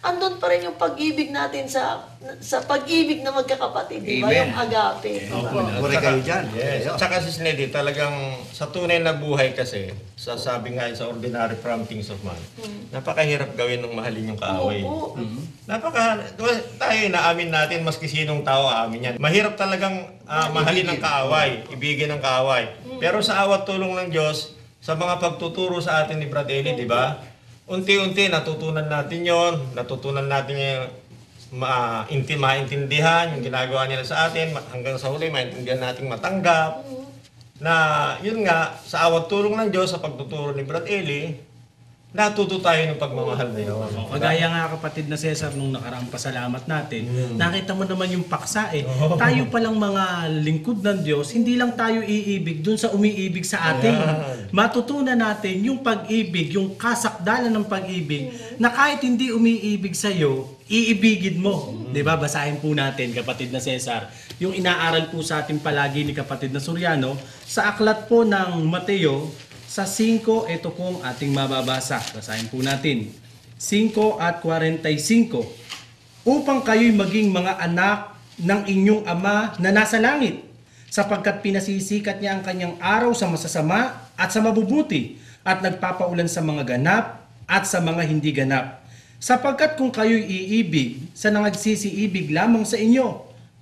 andun pa rin yung pag-ibig natin sa sa pag-ibig na magkakapatid, di ba? Amen. Yung agape. di ba? Puri kayo dyan. Yes. Ayun. At saka si Snedy, talagang sa tunay na buhay kasi, sa sabi nga sa ordinary promptings of man, napakahirap gawin ng mahalin yung kaaway. Oo. Napaka, tayo naamin natin, maski sinong tao aamin yan. Mahirap talagang ah, mahalin ng kaaway, ibigin ng kaaway. Pero sa awat tulong ng Diyos, sa mga pagtuturo sa atin ni Brad Eli, di ba? Unti-unti natutunan natin yon, natutunan natin yung ma inti maintindihan yung ginagawa nila sa atin. Hanggang sa huli maintindihan nating matanggap. Na yun nga sa awat tulong ng Diyos sa pagtuturo ni Brad Eli natuto tayo ng pagmamahal na yun. Kagaya nga kapatid na Cesar nung nakaraang pasalamat natin, nakita mo naman yung paksa eh. Tayo palang mga lingkod ng Diyos, hindi lang tayo iibig dun sa umiibig sa atin. Matutunan natin yung pag-ibig, yung kasakdalan ng pag-ibig, na kahit hindi umiibig sa'yo, iibigin mo. 'Di ba? Basahin po natin kapatid na Cesar, yung inaaral po sa atin palagi ni kapatid na Suryano sa aklat po ng Mateo sa 5, ito pong ating mababasa. Basahin po natin. 5 at 45. Upang kayo'y maging mga anak ng inyong ama na nasa langit, sapagkat pinasisikat niya ang kanyang araw sa masasama at sa mabubuti, at nagpapaulan sa mga ganap at sa mga hindi ganap. Sapagkat kung kayo'y iibig sa nangagsisiibig lamang sa inyo,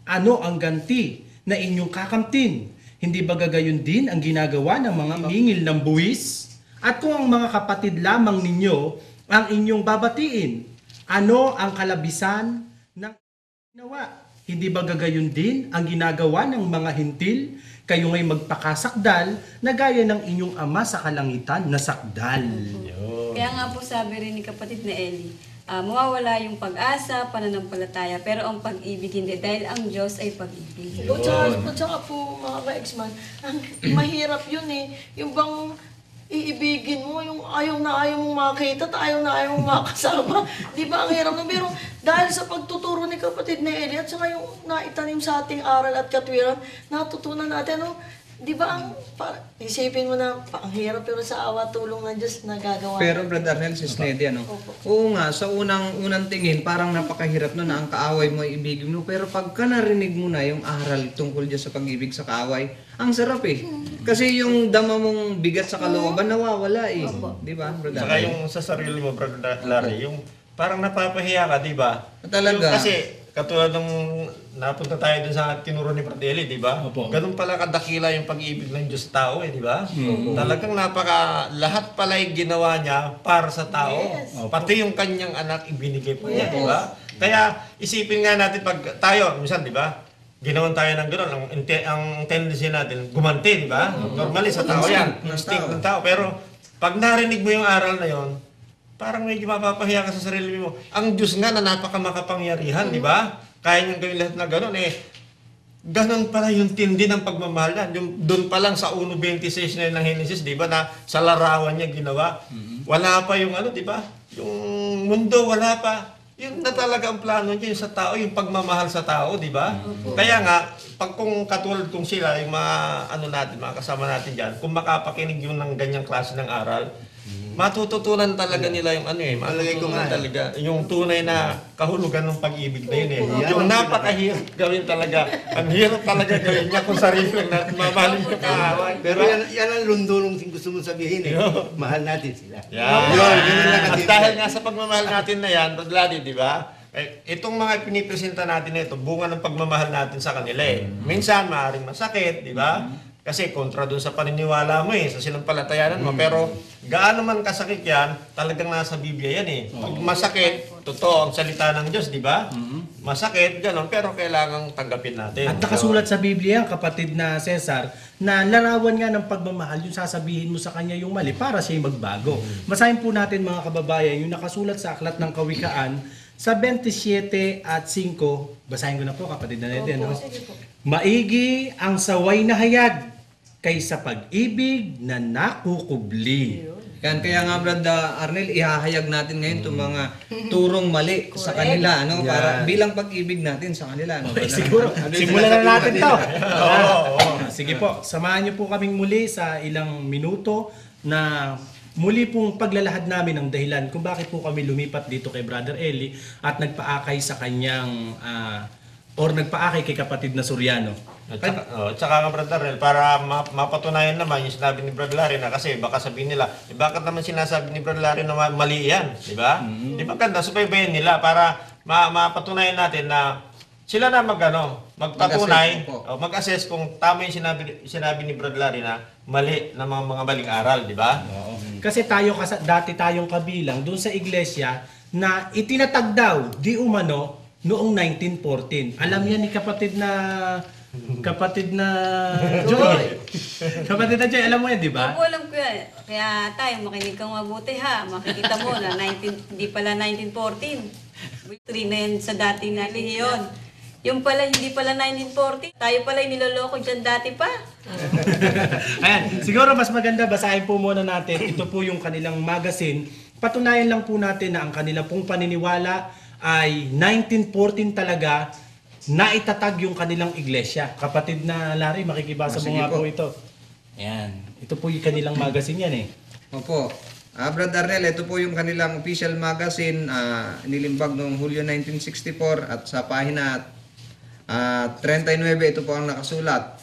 ano ang ganti na inyong kakamtin? Hindi ba gagayon din ang ginagawa ng mga mingil ng buwis? At kung ang mga kapatid lamang ninyo ang inyong babatiin, ano ang kalabisan ng ginawa? Hindi ba gagayon din ang ginagawa ng mga hintil? Kayo ngay magpakasakdal na gaya ng inyong ama sa kalangitan na sakdal. Kaya nga po sabi rin ni kapatid na Eli, ah, mawawala yung pag-asa, pananampalataya, pero ang pag-ibig hindi dahil ang Diyos ay pag-ibig. At saka, at saka po mga ka-ex-man, ang mahirap yun eh. Yung bang iibigin mo, yung ayaw na ayaw mong makita at ayaw na ayaw mong makasama. Di ba ang hirap na? Pero dahil sa pagtuturo ni kapatid na Eli at saka yung naitanim sa ating aral at katwiran, natutunan natin, ano, di ba ang, pa, isipin mo na, pa, ang hirap pero sa awa tulong ng Diyos nagagawa. Pero Brad Arnel, si Snedy, ano? Oo nga, sa unang unang tingin, parang napakahirap na na ang kaaway mo, ibigin mo. Pero pagka narinig mo na yung aral tungkol dyan sa pag-ibig sa kaaway, ang sarap eh. Kasi yung dama mong bigat sa kalooban, nawawala eh. Di ba, Brad Saka Arnel? yung sa sarili mo, Brad Larry, yung parang napapahiya ka, di ba? Talaga. Yung kasi, katulad ng napunta tayo dun sa tinuro ni Pradeli, di ba? Opo. Ganun pala kadakila yung pag-ibig ng Diyos tao eh, di ba? Talagang napaka, lahat pala yung ginawa niya para sa tao. Yes. Pati yung kanyang anak ibinigay pa niya, di ba? Kaya isipin nga natin pag tayo, minsan, di ba? Ginawan tayo ng gano'n, ang, ang tendency natin, gumanti, di ba? Normally sa tao yan, instinct ng tao. Pero pag narinig mo yung aral na yon, parang medyo mapapahiya ka sa sarili mo. Ang Diyos nga na napaka makapangyarihan, di ba? Kaya niyang gawin lahat na gano'n eh. Ganon pala yung tindi ng pagmamahal. Yung, doon pa lang sa 1.26 na yun ng Genesis, di ba, na sa larawan niya ginawa. Wala pa yung ano, di ba? Yung mundo, wala pa. Yun na talaga ang plano niya, yung sa tao, yung pagmamahal sa tao, di ba? Kaya nga, pag kung katulad kung sila, yung mga ano natin, mga kasama natin dyan, kung makapakinig yun ng ganyang klase ng aral, matututunan talaga nila yung ano eh, matututunan nga eh. talaga yung tunay na kahulugan ng pag-ibig na yun eh. Yan Yung napakahirap gawin talaga. Ang hirap talaga gawin niya kung sarili lang natin mamahalin yung kaaway. Pero yan, yan ang lundulong gusto mong sabihin eh. Mahal natin sila. Yan. Yun, yun lang ang At dahil nga sa pagmamahal natin na yan, Brad Ladi, di ba? Eh, itong mga pinipresenta natin na ito, bunga ng pagmamahal natin sa kanila eh. Minsan, maaaring masakit, di ba? Kasi kontra dun sa paniniwala mo eh, sa sinampalatayanan mo. Pero gaano man kasakit yan, talagang nasa Biblia yan eh. Pag masakit, totoo ang salita ng Diyos, di ba? Masakit, gano'n, pero kailangang tanggapin natin. At nakasulat sa Biblia, kapatid na Cesar, na larawan nga ng pagmamahal, yung sasabihin mo sa kanya yung mali para siya magbago. Basahin po natin mga kababayan, yung nakasulat sa Aklat ng Kawikaan, sa 27 at 5, basahin ko na po kapatid na natin. no? Maigi ang saway na hayag kaysa pag-ibig na nakukubli. Yan, kaya nga Brad uh, Arnel, ihahayag natin ngayon itong mga turong mali sa kanila, ano, para bilang pag-ibig natin sa kanila. Ano, Okay, Brad siguro, Arnel? simulan na natin to. Ah, Sige po, samahan niyo po kaming muli sa ilang minuto na muli pong paglalahad namin ng dahilan kung bakit po kami lumipat dito kay Brother Eli at nagpaakay sa kanyang ah, or nagpaakay kay kapatid na Suryano. At saka, oh, at saka nga, Brother Rel, para ma- mapatunayan naman yung sinabi ni Brother Larry na kasi baka sabihin nila, eh, bakit naman sinasabi ni Brother Larry na ma- mali yan? Di ba? Di ba ganda, subaybayan nila para ma- mapatunayan natin na sila na mag, ano, magpatunay, Mag-assess, opo. o mag-assess kung tama yung sinabi, sinabi ni Brother Larry na mali na mga, mga maling aral, di ba? Kasi tayo kasi dati tayong kabilang doon sa iglesia na itinatag daw di umano noong 1914. Alam yan ni kapatid na kapatid na Joy. kapatid na Joy, alam mo yan, di ba? Opo, alam ko yan. Kaya tayo, makinig kang mabuti ha. Makikita mo na 19, hindi pala 1914. Victory na yan sa dating na relihiyon. Yung pala, hindi pala 1940. Tayo pala yung niloloko dyan dati pa. Ayan, siguro mas maganda basahin po muna natin. Ito po yung kanilang magazine. Patunayan lang po natin na ang kanila pong paniniwala ay 1914 talaga na itatag yung kanilang iglesia. Kapatid na Larry, makikibasa Ah, mo sige nga po. po. ito. Ayan, ito po yung kanilang magazine yan eh. Opo. Ah, Brother Arnel, ito po yung kanilang official magazine, ah, nilimbag noong Hulyo 1964 at sa pahina ah, 39 ito po ang nakasulat.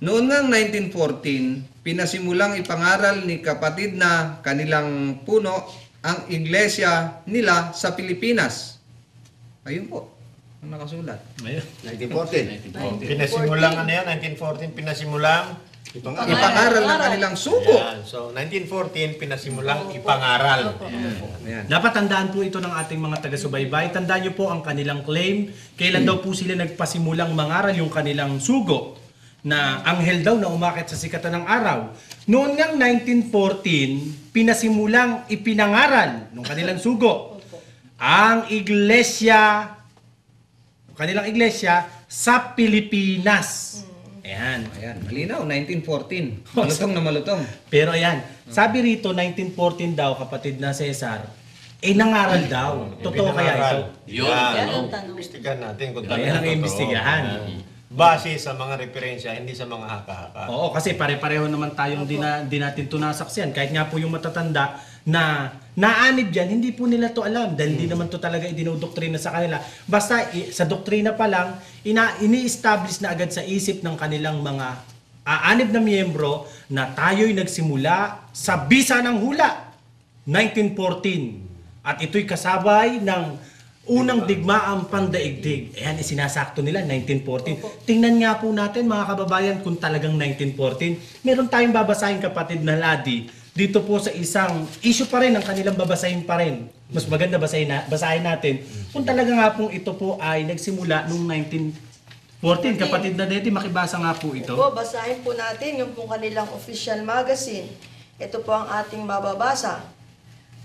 Noon ngang 1914, pinasimulang ipangaral ni kapatid na kanilang puno ang iglesia nila sa Pilipinas. Ayun po, ang nakasulat. Ayun. 1914. Pinasimulang ano yan, 1914, pinasimulang Ipangaral. Ipangaral ng kanilang suko. Yan. So, 1914, pinasimulang ipangaral. Ayan. Dapat tandaan po ito ng ating mga taga-subaybay. Tandaan niyo po ang kanilang claim. Kailan daw po sila nagpasimulang mangaral yung kanilang sugo na anghel daw na umakit sa sikatan ng araw. Noon ngang 1914, pinasimulang ipinangaral ng kanilang sugo ang iglesia kanilang iglesia sa Pilipinas. Ayan. Ayan, malinaw, 1914. Malutong na malutong. Pero ayan, sabi rito 1914 daw kapatid na Cesar, eh nangaral daw. Totoo kaya ito? Yun. Yan ang tanong. Imbestigahan natin kung Ayan ang totoo. imbestigahan. Mm. Base sa mga referensya, hindi sa mga haka-haka. Oo, kasi pare-pareho naman tayong di, na, di natin tunasaksiyan. Kahit nga po yung matatanda na naanib dyan, hindi po nila to alam dahil hindi naman to talaga idinodoktrina sa kanila. Basta i- sa doktrina pa lang, ina, ini-establish na agad sa isip ng kanilang mga aanib na miyembro na tayo'y nagsimula sa bisa ng hula, 1914. At ito'y kasabay ng unang digmaang pandaigdig. Ayan, isinasakto nila, 1914. Tingnan nga po natin mga kababayan kung talagang 1914. Meron tayong babasahin kapatid na Ladi dito po sa isang issue pa rin ang kanilang babasahin pa rin. Mas maganda basahin, na, basahin natin kung talaga nga pong ito po ay nagsimula noong 1914. Kapatid na Deti, makibasa nga po ito. Po, basahin po natin yung pong kanilang official magazine. Ito po ang ating mababasa.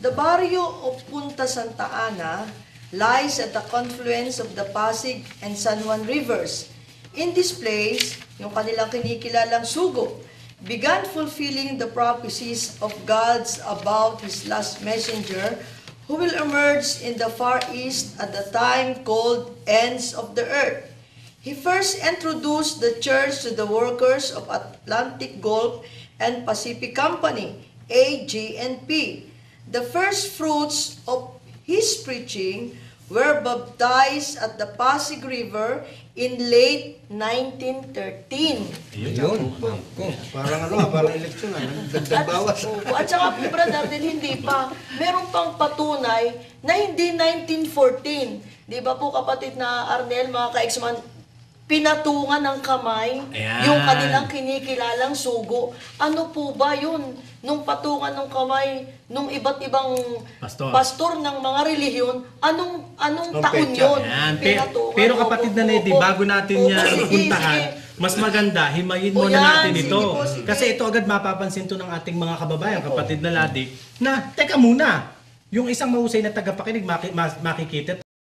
The barrio of Punta Santa Ana lies at the confluence of the Pasig and San Juan rivers. In this place, yung kanilang kinikilalang sugo, began fulfilling the prophecies of God's about His last messenger who will emerge in the far east at the time called ends of the earth. He first introduced the church to the workers of Atlantic Gulf and Pacific Company, AG&P. The first fruits of his preaching were baptized at the Pasig River in late 1913. Ayun. Ako. Parang ano, ah, parang eleksyon ah. Dagdag bawas. Opo. At saka po, brother, din hindi pa. Meron pang patunay na hindi 1914. Di ba po kapatid na Arnel, mga ka-exman, pinatungan ng kamay Ayan. yung kanilang kinikilalang sugo. Ano po ba yun? Nung patungan ng kamay nung iba't ibang Pastor. pastor ng mga relihiyon, anong anong Ang taon petsa. yun? Yan. Pe- Pinatungan. pero Opo, kapatid na Nedy, opo. bago natin Opo, yan sige, puntahan, sige. mas maganda, himayin O muna yan, natin sige ito. po, sige. Kasi ito agad mapapansin to ng ating mga kababayan, kapatid na Ladi, na, teka muna, yung isang mahusay na tagapakinig, maki- mas- makikita